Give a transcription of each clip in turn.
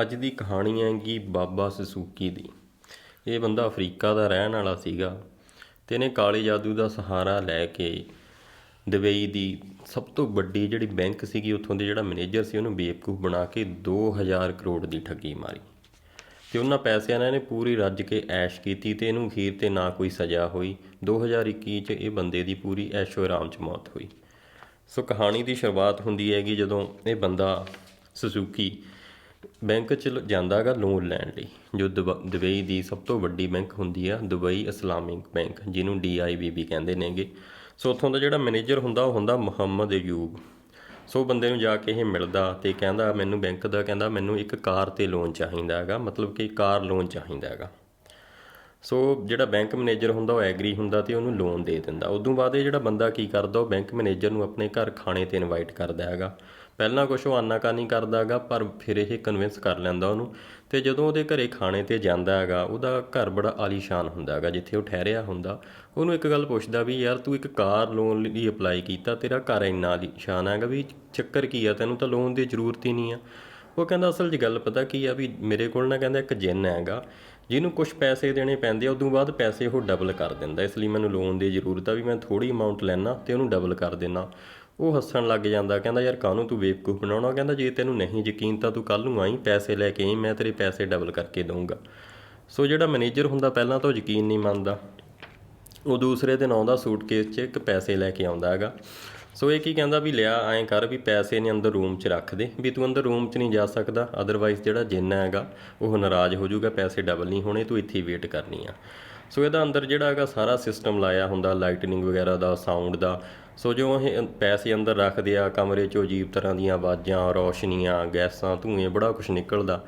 ਅੱਜ ਦੀ ਕਹਾਣੀ ਹੈਗੀ ਬਾਬਾ ਸਸੂਕੀ ਦੀ। ਇਹ ਬੰਦਾ ਅਫਰੀਕਾ ਦਾ ਰਹਿਣ ਵਾਲਾ ਸੀਗਾ ਤੇ ਇਹਨੇ ਕਾਲੇ ਜਾਦੂ ਦਾ ਸਹਾਰਾ ਲੈ ਕੇ ਦੁਬਈ ਦੀ ਸਭ ਤੋਂ ਵੱਡੀ ਜਿਹੜੀ ਬੈਂਕ ਸੀਗੀ, ਉੱਥੋਂ ਦੇ ਜਿਹੜਾ ਮੈਨੇਜਰ ਸੀ, ਉਹਨੂੰ ਬੇਵਕੂਫ ਬਣਾ ਕੇ 2000 ਕਰੋੜ ਦੀ ਠੱਗੀ ਮਾਰੀ। ਤੇ ਉਹਨਾਂ ਪੈਸਿਆਂ ਨਾਲ ਇਹਨੇ ਪੂਰੀ ਰੱਜ ਕੇ ਐਸ਼ ਕੀਤੀ ਤੇ ਇਹਨੂੰ ਅਖੀਰ ਤੇ ਨਾ ਕੋਈ ਸਜ਼ਾ ਹੋਈ। 2021 ਚ ਇਹ ਬੰਦੇ ਦੀ ਪੂਰੀ ਐਸ਼ੋ ਆਰਾਮ ਚ ਮੌਤ ਹੋਈ। ਸੋ ਕਹਾਣੀ ਦੀ ਸ਼ੁਰੂਆਤ ਹੁੰਦੀ ਹੈਗੀ ਜਦੋਂ ਇਹ ਬੰਦਾ ਸੁਜ਼ੂਕੀ ਬੈਂਕ ਚ ਲ- ਜਾਂਦਾ ਹੈਗਾ ਲੋਨ ਲੈਣ ਲਈ, ਜੋ ਦੁਬਈ ਦੀ ਸਭ ਤੋਂ ਵੱਡੀ ਬੈਂਕ ਹੁੰਦੀ ਆ, ਦੁਬਈ ਇਸਲਾਮਿਕ ਬੈਂਕ ਜਿਹਨੂੰ DIBB ਕਹਿੰਦੇ ਨੇਗੇ। ਸੋ ਉੱਥੋਂ ਦਾ ਜਿਹੜਾ ਮੈਨੇਜਰ ਹੁੰਦਾ, ਉਹ ਹੁੰਦਾ ਮੁਹੰਮਦ ਅਯੂਬ। ਸੋ ਬੰਦੇ ਨੂੰ ਜਾ ਕੇ ਇਹ ਮਿਲਦਾ ਤੇ ਕਹਿੰਦਾ, ਮੈਨੂੰ ਬੈਂਕ ਦਾ, ਕਹਿੰਦਾ, ਮੈਨੂੰ ਇੱਕ ਕਾਰ ਤੇ ਲੋਨ ਚਾਹੀਦਾ ਹੈਗਾ ਮਤਲਬ ਕਿ ਕਾਰ ਲੋਨ ਚਾਹੀਦਾ ਹੈਗਾ ਸੋ ਜਿਹੜਾ ਬੈਂਕ ਮੈਨੇਜਰ ਹੁੰਦਾ, ਉਹ ਐਗਰੀ ਹੁੰਦਾ ਤੇ ਉਹਨੂੰ ਲੋਨ ਦੇ ਦਿੰਦਾ। ਉਦੋਂ ਬਾਅਦ ਇਹ ਜਿਹੜਾ ਬੰਦਾ ਕੀ ਕਰਦਾ, ਉਹ ਬੈਂਕ ਮੈਨੇਜਰ ਨੂੰ ਆਪਣੇ ਘਰ ਖਾਣੇ ਤੇ ਇਨਵਾਈਟ ਕਰਦਾ ਹੈਗਾ। ਪਹਿਲਾਂ ਕੁਛ ਉਹ ਆਨਾਕਾਨੀ ਕਰਦਾ ਹੈਗਾ, ਪਰ ਫਿਰ ਇਹ ਕਨਵਿੰਸ ਕਰ ਲੈਂਦਾ ਉਹਨੂੰ ਤੇ ਜਦੋਂ ਉਹਦੇ ਘਰੇ ਖਾਣੇ ਤੇ ਜਾਂਦਾ ਹੈਗਾ, ਉਹਦਾ ਘਰ ਬੜਾ ਆਲੀਸ਼ਾਨ ਹੁੰਦਾ ਹੈਗਾ, ਜਿੱਥੇ ਉਹ ਠਹਿਰਿਆ ਹੁੰਦਾ। ਉਹਨੂੰ ਇੱਕ ਗੱਲ ਪੁੱਛਦਾ ਵੀ, ਯਾਰ ਤੂੰ ਇੱਕ ਕਾਰ ਲੋਨ ਲਈ ਅਪਲਾਈ ਕੀਤਾ, ਤੇਰਾ ਘਰ ਇੰਨਾ ਆਲੀਸ਼ਾਨ ਹੈਗਾ ਵੀ ਚੱਕਰ ਕੀ ਆ? ਤੈਨੂੰ ਤਾਂ ਲੋਨ ਦੀ ਜ਼ਰੂਰਤ ਹੀ ਨਹੀਂ ਆ। ਉਹ ਕਹਿੰਦਾ, ਅਸਲ 'ਚ ਗੱਲ ਪਤਾ ਕੀ ਆ ਵੀ ਮੇਰੇ ਕੋਲ ਨਾ ਕਹਿੰਦਾ ਇੱਕ ਜਿੰਨ ਹੈਗਾ, ਜਿਹਨੂੰ ਕੁਝ ਪੈਸੇ ਦੇਣੇ ਪੈਂਦੇ ਆ, ਉਦੋਂ ਬਾਅਦ ਪੈਸੇ ਉਹ ਡਬਲ ਕਰ ਦਿੰਦਾ। ਇਸ ਲਈ ਮੈਨੂੰ ਲੋਨ ਦੀ ਜ਼ਰੂਰਤ ਆ ਵੀ ਮੈਂ ਥੋੜੀ ਅਮਾਉਂਟ ਲੈਣਾ ਤੇ ਉਹਨੂੰ ਡਬਲ ਕਰ ਦੇਣਾ ਉਹ ਹੱਸਣ ਲੱਗ ਜਾਂਦਾ, ਕਹਿੰਦਾ, ਯਾਰ, ਕਾਹਨੂੰ ਤੂੰ ਬੇਵਕੂਫ ਬਣਾਉਣਾ? ਕਹਿੰਦਾ, ਜੇ ਤੈਨੂੰ ਨਹੀਂ ਯਕੀਨ ਤਾਂ ਤੂੰ ਕੱਲ ਨੂੰ ਆਈ, ਪੈਸੇ ਲੈ ਕੇ ਆਈ, ਮੈਂ ਤੇਰੇ ਪੈਸੇ ਡਬਲ ਕਰਕੇ ਦਊਂਗਾ। ਸੋ ਜਿਹੜਾ ਮੈਨੇਜਰ ਹੁੰਦਾ, ਪਹਿਲਾਂ ਤਾਂ ਉਹ ਯਕੀਨ ਨਹੀਂ ਮੰਨਦਾ। ਉਹ ਦੂਸਰੇ ਦਿਨ ਆਉਂਦਾ ਸੂਟਕੇਸ 'ਚ, ਇੱਕ ਪੈਸੇ ਲੈ ਕੇ ਆਉਂਦਾ ਹੈਗਾ। ਸੋ ਇਹ ਕੀ ਕਹਿੰਦਾ ਵੀ, ਲਿਆ, ਐਂ ਕਰ ਵੀ ਪੈਸੇ ਨੇ ਅੰਦਰ ਰੂਮ 'ਚ ਰੱਖ ਦੇ। ਵੀ ਤੂੰ ਅੰਦਰ ਰੂਮ 'ਚ ਨਹੀਂ ਜਾ ਸਕਦਾ ਅਦਰਵਾਈਜ਼ ਜਿਹੜਾ ਜਿੰਨਾ ਹੈਗਾ, ਉਹ ਨਾਰਾਜ਼ ਹੋ ਜਾਊਗਾ, ਪੈਸੇ ਡਬਲ ਨਹੀਂ ਹੋਣੇ, ਤੂੰ ਇੱਥੇ ਵੇਟ ਕਰਨੀ ਆ। ਸੋ ਇਹਦਾ ਅੰਦਰ ਜਿਹੜਾ ਹੈਗਾ ਸਾਰਾ ਸਿਸਟਮ ਲਾਇਆ ਹੁੰਦਾ ਲਾਈਟਨਿੰਗ ਵਗੈਰਾ ਦਾ ਸਾਊਂਡ ਦਾ। ਸੋ ਜੋ ਇਹ ਪੈਸੇ ਅੰਦਰ ਰੱਖਦੇ ਆ, ਕਮਰੇ 'ਚੋਂ ਅਜੀਬ ਤਰ੍ਹਾਂ ਦੀਆਂ ਆਵਾਜ਼ਾਂ, ਰੌਸ਼ਨੀਆਂ, ਗੈਸਾਂ, ਧੂਏ, ਬੜਾ ਕੁਝ ਨਿਕਲਦਾ।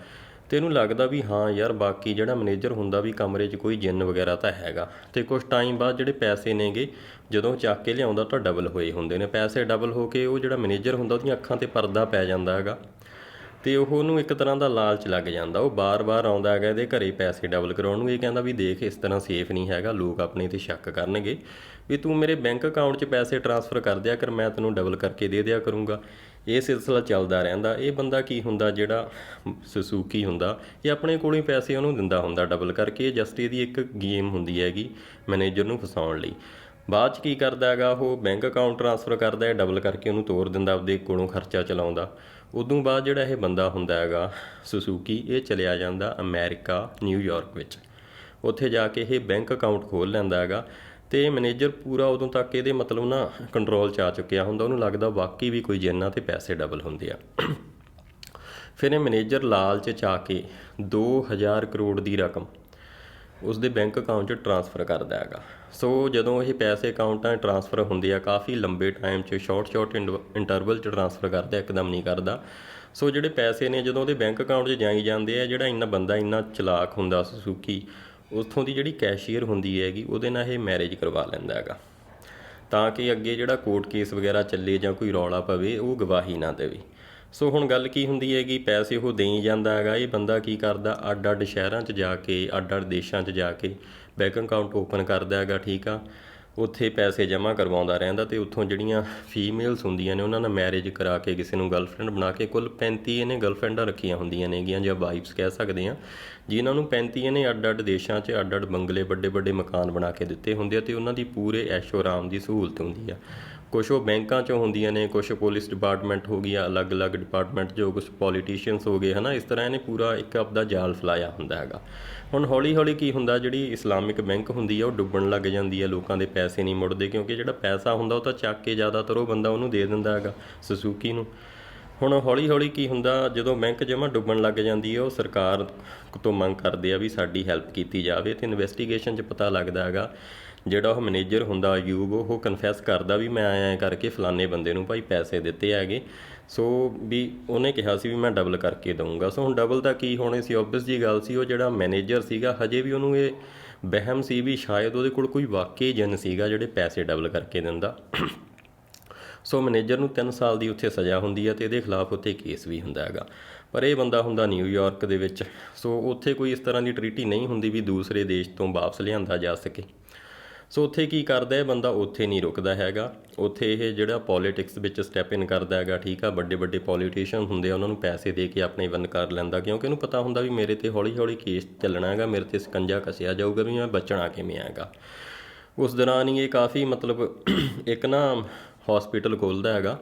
ਤੇ ਇਹਨੂੰ ਲੱਗਦਾ ਵੀ ਹਾਂ ਯਾਰ, ਬਾਕੀ ਜਿਹੜਾ ਮੈਨੇਜਰ ਹੁੰਦਾ ਵੀ ਕਮਰੇ 'ਚ ਕੋਈ ਜਿੰਨ ਵਗੈਰਾ ਤਾਂ ਹੈਗਾ। ਤੇ ਕੁਝ ਟਾਈਮ ਬਾਅਦ ਜਿਹੜੇ ਪੈਸੇ ਨੇਗੇ, ਜਦੋਂ ਚੱਕ ਕੇ ਲਿਆਉਂਦਾ ਤਾਂ ਡਬਲ ਹੋਏ ਹੁੰਦੇ ਨੇ। ਪੈਸੇ ਡਬਲ ਹੋ ਕੇ ਉਹ ਜਿਹੜਾ ਮੈਨੇਜਰ ਹੁੰਦਾ, ਉਹਦੀਆਂ ਅੱਖਾਂ ਤੇ ਪਰਦਾ ਪੈ ਜਾਂਦਾ ਹੈਗਾ। ਤੇ ਉਹ ਉਹਨੂੰ ਇੱਕ ਤਰ੍ਹਾਂ ਦਾ ਲਾਲਚ ਲੱਗ ਜਾਂਦਾ। ਉਹ ਬਾਰ-ਬਾਰ ਆਉਂਦਾ ਹੈਗਾ, ਇਹਦੇ ਘਰੇ ਪੈਸੇ ਡਬਲ ਕਰਾਉਣ ਨੂੰ ਇਹ ਕਹਿੰਦਾ ਵੀ ਦੇਖ, ਇਸ ਤਰ੍ਹਾਂ ਸੇਫ ਨਹੀਂ ਹੈਗਾ, ਲੋਕ ਆਪਣੇ ਤੇ ਸ਼ੱਕ ਕਰਨਗੇ। ਵੀ ਤੂੰ ਮੇਰੇ ਬੈਂਕ ਅਕਾਊਂਟ 'ਚ ਪੈਸੇ ਟ੍ਰਾਂਸਫਰ ਕਰ ਦਿਆ ਕਰ, ਮੈਂ ਤੈਨੂੰ ਡਬਲ ਕਰਕੇ ਦੇ ਦਿਆ ਕਰੂੰਗਾ। ਇਹ ਸਿਲਸਿਲਾ ਚੱਲਦਾ ਰਹਿੰਦਾ। ਇਹ ਬੰਦਾ ਕੀ ਹੁੰਦਾ ਜਿਹੜਾ ਸੁਸੂਕੀ ਹੁੰਦਾ, ਇਹ ਆਪਣੇ ਕੋਲੋਂ ਹੀ ਪੈਸੇ ਉਹਨੂੰ ਦਿੰਦਾ ਹੁੰਦਾ ਡਬਲ ਕਰਕੇ। ਇਹ ਜਸਟ ਇਹਦੀ ਇੱਕ ਗੇਮ ਹੁੰਦੀ ਹੈਗੀ ਮੈਨੇਜਰ ਨੂੰ ਫਸਾਉਣ ਲਈ। ਬਾਅਦ ਚ ਕੀ ਕਰਦਾ ਹੈਗਾ, ਉਹ ਬੈਂਕ ਅਕਾਊਂਟ ਟ੍ਰਾਂਸਫਰ ਕਰਦਾ ਹੈ ਡਬਲ ਕਰਕੇ ਉਹਨੂੰ ਤੋਰ ਦਿੰਦਾ ਆਪਦੇ ਕੋਲੋਂ ਖਰਚਾ ਚਲਾਉਂਦਾ। ਉਦੋਂ ਬਾਅਦ ਜਿਹੜਾ ਇਹ ਬੰਦਾ ਹੁੰਦਾ ਹੈਗਾ ਸੁਸੂਕੀ ਇਹ ਚਲਿਆ ਜਾਂਦਾ ਅਮਰੀਕਾ ਨਿਊਯਾਰਕ ਵਿੱਚ। ਉੱਥੇ ਜਾ ਕੇ ਇਹ ਬੈਂਕ ਅਕਾਊਂਟ ਖੋਲ ਲੈਂਦਾ ਹੈਗਾ। ਤੇ ਮੈਨੇਜਰ ਪੂਰਾ ਉਦੋਂ ਤੱਕ ਇਹਦੇ ਮਤਲਬ ਨਾ ਕੰਟਰੋਲ 'ਚ ਆ ਚੁੱਕਿਆ ਹੁੰਦਾ, ਉਹਨੂੰ ਲੱਗਦਾ ਵਾਕਈ ਵੀ ਕੋਈ ਜਿੰਨਾ ਤੇ ਪੈਸੇ ਡਬਲ ਹੁੰਦੇ ਆ। ਫਿਰ ਇਹ ਮੈਨੇਜਰ ਲਾਲਚ ਚ ਆ ਕੇ 2000 ਕਰੋੜ ਦੀ ਰਕਮ ਉਸ ਦੇ ਬੈਂਕ ਅਕਾਊਂਟ 'ਚ ਟ੍ਰਾਂਸਫਰ ਕਰਦਾ ਹੈਗਾ। ਸੋ ਜਦੋਂ ਇਹ ਪੈਸੇ ਅਕਾਊਂਟਾਂ 'ਚ ਟ੍ਰਾਂਸਫਰ ਹੁੰਦੇ ਆ, ਕਾਫੀ ਲੰਬੇ ਟਾਈਮ 'ਚ ਸ਼ਾਰਟ ਸ਼ਾਰਟ ਇੰਟਰਵਲ 'ਚ ਟ੍ਰਾਂਸਫਰ ਕਰਦਾ, ਇੱਕਦਮ ਨਹੀਂ ਕਰਦਾ। ਸੋ ਜਿਹੜੇ ਪੈਸੇ ਨੇ, ਜਦੋਂ ਉਹਦੇ ਬੈਂਕ ਅਕਾਊਂਟ 'ਚ ਜਾਈ ਜਾਂਦੇ ਆ, ਜਿਹੜਾ ਇੰਨਾ ਬੰਦਾ ਇੰਨਾ ਚਲਾਕ ਹੁੰਦਾ ਸੁਸੂਕੀ ਉੱਥੋਂ ਦੀ ਜਿਹੜੀ ਕੈਸ਼ੀਅਰ ਹੁੰਦੀ ਹੈਗੀ, ਉਹਦੇ ਨਾਲ ਇਹ ਮੈਰਿਜ ਕਰਵਾ ਲੈਂਦਾ ਹੈਗਾ। ਤਾਂ ਕਿ ਅੱਗੇ ਜਿਹੜਾ ਕੋਰਟ ਕੇਸ ਵਗੈਰਾ ਚੱਲੇ ਜਾਂ ਕੋਈ ਰੌਲਾ ਪਵੇ, ਉਹ ਗਵਾਹੀ ਨਾ ਦੇਵੇ। ਸੋ ਹੁਣ ਗੱਲ ਕੀ ਹੁੰਦੀ ਹੈਗੀ, ਪੈਸੇ ਉਹ ਦੇਈ ਜਾਂਦਾ ਹੈਗਾ, ਇਹ ਬੰਦਾ ਕੀ ਕਰਦਾ ਅੱਡ ਅੱਡ ਸ਼ਹਿਰਾਂ 'ਚ ਜਾ ਕੇ ਅੱਡ ਅੱਡ ਦੇਸ਼ਾਂ 'ਚ ਜਾ ਕੇ ਬੈਂਕ ਅਕਾਊਂਟ ਓਪਨ ਕਰਦਾ ਹੈਗਾ, ਠੀਕ ਆ। ਉੱਥੇ ਪੈਸੇ ਜਮ੍ਹਾਂ ਕਰਵਾਉਂਦਾ ਰਹਿੰਦਾ ਤੇ ਉੱਥੋਂ ਜਿਹੜੀਆਂ ਫੀਮੇਲਸ ਹੁੰਦੀਆਂ ਨੇ, ਉਹਨਾਂ ਨਾਲ ਮੈਰਿਜ ਕਰਾ ਕੇ ਕਿਸੇ ਨੂੰ ਗਰਲਫ੍ਰੈਂਡ ਬਣਾ ਕੇ ਕੁੱਲ 35 ਇਹਨੇ ਗਰਲਫ੍ਰੈਂਡਾਂ ਰੱਖੀਆਂ ਹੁੰਦੀਆਂ ਨੇਗੀਆਂ ਜਾਂ ਵਾਈਫਸ ਕਹਿ ਸਕਦੇ ਆ ਜਿਨ੍ਹਾਂ ਨੂੰ 35 ਇਹਨੇ ਅੱਡ ਅੱਡ ਦੇਸ਼ਾਂ 'ਚ ਅੱਡ ਅੱਡ ਬੰਗਲੇ ਵੱਡੇ ਵੱਡੇ ਮਕਾਨ ਬਣਾ ਕੇ ਦਿੱਤੇ ਹੁੰਦੇ ਆ ਤੇ ਉਹਨਾਂ ਦੀ ਪੂਰੇ ਐਸ਼ੋ ਆਰਾਮ ਦੀ ਸਹੂਲਤ ਹੁੰਦੀ ਆ। ਕੁਝ ਉਹ ਬੈਂਕਾਂ 'ਚੋਂ ਹੁੰਦੀਆਂ ਨੇ ਕੁਝ ਪੁਲਿਸ ਡਿਪਾਰਟਮੈਂਟ ਹੋ ਗਿਆ ਅਲੱਗ-ਅਲੱਗ ਡਿਪਾਰਟਮੈਂਟ ਜੋ ਕੁਝ ਪੋਲੀਟੀਸ਼ੀਅਨਸ ਹੋ ਗਏ, ਹਨਾ, ਇਸ ਤਰ੍ਹਾਂ ਇਹਨੇ ਪੂਰਾ ਇੱਕ ਆਪਦਾ ਜਾਲ ਫਲਾਇਆ ਹੁੰਦਾ ਹੈਗਾ। ਹੁਣ ਹੌਲੀ-ਹੌਲੀ ਕੀ ਹੁੰਦਾ, ਜਿਹੜੀ ਇਸਲਾਮਿਕ ਬੈਂਕ ਹੁੰਦੀ ਆ, ਉਹ ਡੁੱਬਣ ਲੱਗ ਜਾਂਦੀ ਆ, ਲੋਕਾਂ ਦੇ ਪੈਸੇ ਨਹੀਂ ਮੁੜਦੇ, ਕਿਉਂਕਿ ਜਿਹੜਾ ਪੈਸਾ ਹੁੰਦਾ, ਉਹ ਤਾਂ ਚੱਕ ਕੇ ਜ਼ਿਆਦਾਤਰ ਉਹ ਬੰਦਾ ਉਹਨੂੰ ਦੇ ਦਿੰਦਾ ਹੈਗਾ ਸੁਸੂਕੀ ਨੂੰ। ਹੁਣ ਹੌਲੀ-ਹੌਲੀ ਕੀ ਹੁੰਦਾ, ਜਦੋਂ ਬੈਂਕ ਜਮਾ ਡੁੱਬਣ ਲੱਗ ਜਾਂਦੀ ਹੈ ਉਹ ਸਰਕਾਰ ਤੋਂ ਮੰਗ ਕਰਦੇ ਆ ਵੀ ਸਾਡੀ ਹੈਲਪ ਕੀਤੀ ਜਾਵੇ, ਤੇ ਇਨਵੈਸਟੀਗੇਸ਼ਨ 'ਚ ਪਤਾ ਲੱਗਦਾ ਹੈਗਾ ਜਿਹੜਾ ਉਹ ਮੈਨੇਜਰ ਹੁੰਦਾ ਅਯੂਬ ਉਹ ਕਨਫੈਸ ਕਰਦਾ ਵੀ ਮੈਂ ਐਂ ਕਰਕੇ ਫਲਾਣੇ ਬੰਦੇ ਨੂੰ ਭਾਈ ਪੈਸੇ ਦਿੱਤੇ ਹੈਗੇ। ਸੋ ਵੀ ਉਹਨੇ ਕਿਹਾ ਸੀ ਵੀ ਮੈਂ ਡਬਲ ਕਰਕੇ ਦਊਂਗਾ। ਸੋ ਹੁਣ ਡਬਲ ਦਾ ਕੀ ਹੋਣੇ ਸੀ? ਆਬਵੀਅਸ ਜੀ ਗੱਲ ਸੀ, ਉਹ ਜਿਹੜਾ ਮੈਨੇਜਰ ਸੀਗਾ, ਹਜੇ ਵੀ ਉਹਨੂੰ ਇਹ ਬਹਿਮ ਸੀ ਵੀ ਸ਼ਾਇਦ ਉਹਦੇ ਕੋਲ ਕੋਈ ਵਾਕਈ ਜਨ ਸੀਗਾ ਜਿਹੜੇ ਪੈਸੇ ਡਬਲ ਕਰਕੇ ਦਿੰਦਾ। ਸੋ ਮੈਨੇਜਰ ਨੂੰ 3 ਸਾਲ ਦੀ ਉੱਥੇ ਸਜ਼ਾ ਹੁੰਦੀ ਹੈ ਤੇ ਇਹਦੇ ਖਿਲਾਫ ਉੱਥੇ ਕੇਸ ਵੀ ਹੁੰਦਾ ਹੈਗਾ। ਪਰ ਇਹ ਬੰਦਾ ਹੁੰਦਾ ਨਿਊਯਾਰਕ ਦੇ ਵਿੱਚ। ਸੋ ਉੱਥੇ ਕੋਈ ਇਸ ਤਰ੍ਹਾਂ ਦੀ ਟ੍ਰੀਟੀ ਨਹੀਂ ਹੁੰਦੀ ਵੀ ਦੂਸਰੇ ਦੇਸ਼ ਤੋਂ ਵਾਪਸ ਲਿਆਂਦਾ ਜਾ ਸਕੇ। ਸੋ ਉੱਥੇ ਕੀ ਕਰਦਾ ਇਹ ਬੰਦਾ ਉੱਥੇ ਨਹੀਂ ਰੁਕਦਾ ਹੈਗਾ। ਉੱਥੇ ਇਹ ਜਿਹੜਾ ਪੋਲਿਟਿਕਸ ਵਿੱਚ ਸਟੈਪ ਇਨ ਕਰਦਾ ਹੈਗਾ, ਠੀਕ ਆ? ਵੱਡੇ ਵੱਡੇ ਪੋਲੀਟੀਸ਼ੀਅਨ ਹੁੰਦੇ ਆ, ਉਹਨਾਂ ਨੂੰ ਪੈਸੇ ਦੇ ਕੇ ਆਪਣੇ ਵਨ ਕਰ ਲੈਂਦਾ, ਕਿਉਂਕਿ ਉਹਨੂੰ ਪਤਾ ਹੁੰਦਾ ਵੀ ਮੇਰੇ ਤੇ ਹੌਲੀ ਹੌਲੀ ਕੇਸ ਚੱਲਣਾ ਹੈਗਾ, ਮੇਰੇ ਤੇ ਸਕੰਜਾ ਕੱਸਿਆ ਜਾਊਗਾ ਵੀ ਮੈਂ ਬਚਣਾ ਕਿਵੇਂ ਹੈਗਾ। ਉਸ ਦੌਰਾਨ ਹੀ ਇਹ ਕਾਫੀ ਮਤਲਬ ਇੱਕ ਨਾ ਹਸਪੀਟਲ ਖੋਲਦਾ ਹੈਗਾ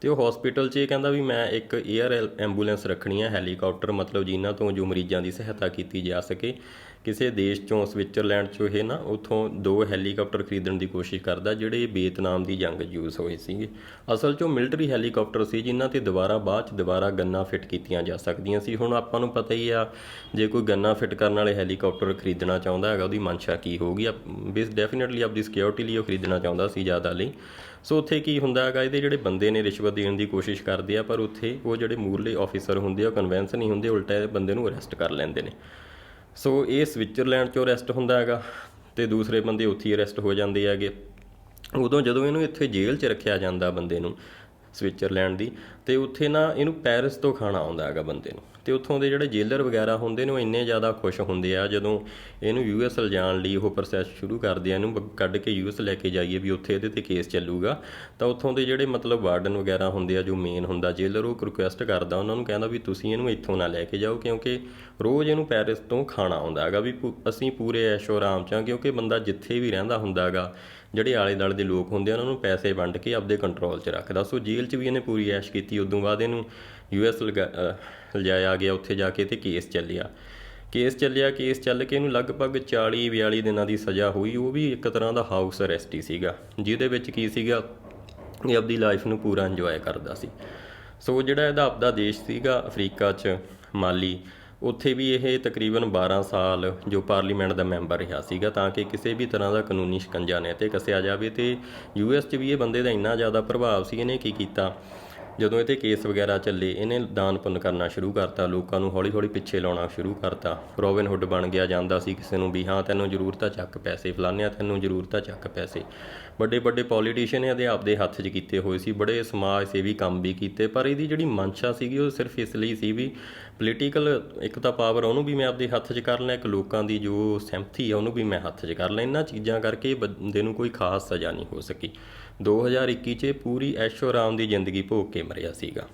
ਤੇ ਉਹ ਹਸਪੀਟਲ 'ਚ ਇਹ ਕਹਿੰਦਾ ਵੀ ਮੈਂ ਇੱਕ 에ਅਰ ਐਂਬੂਲੈਂਸ ਰੱਖਣੀ ਹੈ ਹੈਲੀਕਾਪਟਰ ਮਤਲਬ ਜਿਨ੍ਹਾਂ ਤੋਂ ਜੋ ਮਰੀਜ਼ਾਂ ਦੀ ਸਹਾਇਤਾ ਕੀਤੀ ਜਾ ਸਕੇ। ਕਿਸੇ ਦੇਸ਼ ਚੋਂ, ਸਵਿਟਜ਼ਰਲੈਂਡ ਚੋਂ ਇਹ ਨਾ ਉਥੋਂ ਦੋ ਹੈਲੀਕਾਪਟਰ ਖਰੀਦਣ ਦੀ ਕੋਸ਼ਿਸ਼ ਕਰਦਾ, ਜਿਹੜੇ ਵੀਅਤਨਾਮ ਦੀ ਜੰਗ ਯੂਜ਼ ਹੋਏ ਸੀਗੇ। ਅਸਲ 'ਚ ਮਿਲਟਰੀ ਹੈਲੀਕਾਪਟਰ ਸੀ, ਜਿਨ੍ਹਾਂ ਤੇ ਦੁਬਾਰਾ ਬਾਅਦ 'ਚ ਦੁਬਾਰਾ ਗੰਨਾ ਫਿੱਟ ਕੀਤੀਆਂ ਜਾ ਸਕਦੀਆਂ ਸੀ। ਹੁਣ ਆਪਾਂ ਨੂੰ ਪਤਾ ਹੀ ਆ, ਜੇ ਕੋਈ ਗੰਨਾ ਫਿੱਟ ਕਰਨ ਵਾਲੇ ਹੈਲੀਕਾਪਟਰ ਖਰੀਦਣਾ ਚਾਹੁੰਦਾ ਹੈਗਾ, ਉਹਦੀ ਮਨਸ਼ਾ ਕੀ ਹੋਊਗੀ? ਬਿਸ ਡੈਫੀਨਿਟਲੀ ਆਪਦੀ ਸਿਕਿਉਰਿਟੀ ਲਈ ਉਹ ਖਰੀਦਣਾ ਚਾਹੁੰਦਾ ਸੀ ਜ਼ਿਆਦਾ ਲਈ। ਸੋ ਉੱਥੇ ਕੀ ਹੁੰਦਾ ਹੈਗਾ, ਇਹਦੇ ਜਿਹੜੇ ਬੰਦੇ ਨੇ ਰਿਸ਼ਵਤ ਦੇਣ ਦੀ ਕੋਸ਼ਿਸ਼ ਕਰਦੇ ਆ, ਪਰ ਉੱਥੇ ਉਹ ਜਿਹੜੇ ਮੂਰਲੇ ਆਫੀਸਰ ਹੁੰਦੇ ਆ ਕਨਵੈਂਸ ਨਹੀਂ ਹੁੰਦੇ, ਉਲਟਾ ਇਹ ਬੰਦੇ ਨੂੰ ਅਰੈਸਟ ਕਰ ਲੈਂਦੇ ਨੇ। ਸੋ ਇਹ ਸਵਿਟਜ਼ਰਲੈਂਡ 'ਚੋਂ ਅਰੈਸਟ ਹੁੰਦਾ ਹੈਗਾ ਤੇ ਦੂਸਰੇ ਬੰਦੇ ਉੱਥੇ ਹੀ ਅਰੈਸਟ ਹੋ ਜਾਂਦੇ ਹੈਗੇ। ਉਦੋਂ ਜਦੋਂ ਇਹਨੂੰ ਇੱਥੇ ਜੇਲ੍ਹ 'ਚ ਰੱਖਿਆ ਜਾਂਦਾ ਬੰਦੇ ਨੂੰ ਸਵਿਟਜ਼ਰਲੈਂਡ ਦੀ, ਤੇ ਉੱਥੇ ਨਾ ਇਹਨੂੰ ਪੈਰਿਸ ਤੋਂ ਖਾਣਾ ਆਉਂਦਾ ਹੈਗਾ ਬੰਦੇ ਨੂੰ। ਤੇ ਉੱਥੋਂ ਦੇ ਜਿਹੜੇ ਜੇਲਰ ਵਗੈਰਾ ਹੁੰਦੇ ਨੇ ਉਹ ਇੰਨੇ ਜ਼ਿਆਦਾ ਖੁਸ਼ ਹੁੰਦੇ ਆ, ਜਦੋਂ ਇਹਨੂੰ ਯੂਐਸ ਲਿਜਾਣ ਲਈ ਉਹ ਪ੍ਰੋਸੈਸ ਸ਼ੁਰੂ ਕਰਦੇ ਆ, ਇਹਨੂੰ ਬ- ਕੱਢ ਕੇ ਯੂਐਸ ਲੈ ਕੇ ਜਾਈਏ ਵੀ ਉੱਥੇ ਇਹਦੇ ਤੇ ਕੇਸ ਚੱਲੂਗਾ, ਤਾਂ ਉੱਥੋਂ ਦੇ ਜਿਹੜੇ ਮਤਲਬ ਵਾਰਡਨ ਵਗੈਰਾ ਹੁੰਦੇ ਆ, ਜੋ ਮੇਨ ਹੁੰਦਾ, ਜੇਲਰ ਉਹ ਰਿਕੁਐਸਟ ਕਰਦਾ, ਉਹਨਾਂ ਨੂੰ ਕਹਿੰਦਾ ਵੀ ਤੁਸੀਂ ਇਹਨੂੰ ਇੱਥੋਂ ਨਾ ਲੈ ਕੇ ਜਾਓ, ਕਿਉਂਕਿ ਰੋਜ਼ ਇਹਨੂੰ ਪੈਰਿਸ ਤੋਂ ਖਾਣਾ ਆਉਂਦਾ ਹੈਗਾ, ਵੀ ਪੂ- ਅਸੀਂ ਪੂਰੇ ਐਸ਼ੋ ਆਰਾਮ ਚ ਆ, ਕਿਉਂਕਿ ਬੰਦਾ ਜਿੱਥੇ ਵੀ ਰਹਿੰਦਾ ਹੁੰਦਾ ਹੈਗਾ, ਜਿਹੜੇ ਆਲੇ ਦੁਆਲੇ ਦੇ ਲੋਕ ਹੁੰਦੇ ਆ, ਉਹਨਾਂ ਨੂੰ ਪੈਸੇ ਵੰਡ ਕੇ ਆਪਦੇ ਕੰਟਰੋਲ 'ਚ ਰੱਖਦਾ, ਸੋ ਜੇਲ੍ਹ 'ਚ ਵੀ ਇਹਨੇ ਪੂਰੀ ਐਸ਼ ਕੀਤੀ, ਉਦੋਂ ਬਾਅਦ ਇਹਨੂੰ ਯੂਐਸ ਲਿਜਾਇਆ ਗਿਆ, ਉੱਥੇ ਜਾ ਕੇ ਤੇ ਕੇਸ ਚੱਲਿਆ। ਕੇਸ ਚੱਲਿਆ, ਕੇਸ ਚੱਲ ਕੇ ਇਹਨੂੰ ਲਗਭਗ 40 42 ਦਿਨਾਂ ਦੀ ਸਜ਼ਾ ਹੋਈ। ਉਹ ਵੀ ਇੱਕ ਤਰ੍ਹਾਂ ਦਾ ਹਾਊਸ ਅਰੈਸਟ ਹੀ ਸੀਗਾ, ਜਿਹਦੇ ਵਿੱਚ ਕੀ ਸੀਗਾ, ਇਹ ਆਪਦੀ ਲਾਈਫ ਨੂੰ ਪੂਰਾ ਇੰਜੋਏ ਕਰਦਾ ਸੀ। ਸੋ ਜਿਹੜਾ ਇਹਦਾ ਆਪਦਾ ਦੇਸ਼ ਸੀਗਾ, ਅਫਰੀਕਾ 'ਚ, ਮਾਲੀ, ਉੱਥੇ ਵੀ ਇਹ ਤਕਰੀਬਨ 12 ਸਾਲ ਜੋ ਪਾਰਲੀਮੈਂਟ ਦਾ ਮੈਂਬਰ ਰਿਹਾ ਸੀਗਾ, ਤਾਂ ਕਿ ਕਿਸੇ ਵੀ ਤਰ੍ਹਾਂ ਦਾ ਕਾਨੂੰਨੀ ਸ਼ਿਕੰਜਾ ਨੇ ਤੇ ਕੱਸਿਆ ਜਾਵੇ ਤੇ ਯੂਐਸ 'ਚ ਵੀ ਇਹ ਬੰਦੇ ਦਾ ਇੰਨਾ ਜ਼ਿਆਦਾ ਪ੍ਰਭਾਵ ਸੀ, ਇਹਨੇ ਕੀ ਕੀਤਾ? ਜਦੋਂ ਇਹ ਤੇ ਕੇਸ ਵਗੈਰਾ ਚੱਲੇ, ਇਹਨੇ ਦਾਨ ਪੁੰਨ ਕਰਨਾ ਸ਼ੁਰੂ ਕਰਤਾ, ਲੋਕਾਂ ਨੂੰ ਹੌਲੀ-ਹੌਲੀ ਪਿੱਛੇ ਲਾਉਣਾ ਸ਼ੁਰੂ ਕਰਤਾ। ਰੋਬਿਨ ਹੁੱਡ ਬਣ ਗਿਆ, ਜਾਂਦਾ ਸੀ ਕਿਸੇ ਨੂੰ ਵੀ, ਹਾਂ, ਤੈਨੂੰ ਜ਼ਰੂਰਤ ਆ ਚੱਕ ਪੈਸੇ ਫਲਾਨਿਆ ਤੈਨੂੰ ਜ਼ਰੂਰਤ ਆ ਚੱਕ ਪੈਸੇ। ਵੱਡੇ ਵੱਡੇ ਪੋਲੀਟੀਸ਼ੀਅਨ ਇਹਦੇ ਆਪਦੇ ਹੱਥ 'ਚ ਕੀਤੇ ਹੋਏ ਸੀ, ਬੜੇ ਸਮਾਜ ਸੇਵੀ ਕੰਮ ਵੀ ਕੀਤੇ, ਪਰ ਇਹਦੀ ਜਿਹੜੀ ਮਨਸ਼ਾ ਸੀਗੀ, ਉਹ ਸਿਰਫ ਇਸ ਲਈ ਸੀ ਵੀ ਪੋਲੀਟੀਕਲ ਇੱਕ ਤਾਂ ਪਾਵਰ ਉਹਨੂੰ ਵੀ ਮੈਂ ਆਪਦੇ ਹੱਥ 'ਚ ਕਰ ਲਿਆ, ਇੱਕ ਲੋਕਾਂ ਦੀ ਜੋ ਸਹਿਮਤੀ ਆ, ਉਹਨੂੰ ਵੀ ਮੈਂ ਹੱਥ 'ਚ ਕਰ ਲਿਆ। ਇਹਨਾਂ ਚੀਜ਼ਾਂ ਕਰਕੇ ਬੰਦੇ ਨੂੰ ਕੋਈ ਖਾਸ ਸਜ਼ਾ ਨਹੀਂ ਹੋ ਸਕੀ। 2021 'ਚ ਪੂਰੀ ਐਸ਼ੋ ਆਰਾਮ ਦੀ ਜ਼ਿੰਦਗੀ ਭੋਗ ਕੇ ਮਰਿਆ ਸੀਗਾ।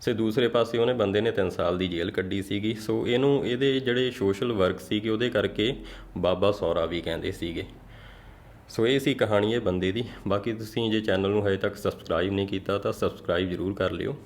ਸੇ ਦੂਸਰੇ ਪਾਸੇ ਉਹਨੇ ਬੰਦੇ ਨੇ 3 ਸਾਲ ਦੀ ਜੇਲ੍ਹ ਕੱਢੀ ਸੀਗੀ। ਸੋ ਇਹਨੂੰ ਇਹਦੇ ਜਿਹੜੇ ਸੋਸ਼ਲ ਵਰਕ ਸੀਗੇ, ਉਹਦੇ ਕਰਕੇ ਬਾਬਾ ਸੌਰਾ ਵੀ ਕਹਿੰਦੇ ਸੀਗੇ। ਸੋ ਇਹ ਸੀ ਕਹਾਣੀ ਇਹ ਬੰਦੇ ਦੀ। ਬਾਕੀ ਤੁਸੀਂ ਜੇ ਚੈਨਲ ਨੂੰ ਹਜੇ ਤੱਕ ਸਬਸਕ੍ਰਾਈਬ ਨਹੀਂ ਕੀਤਾ, ਤਾਂ ਸਬਸਕ੍ਰਾਈਬ ਜ਼ਰੂਰ ਕਰ ਲਿਓ।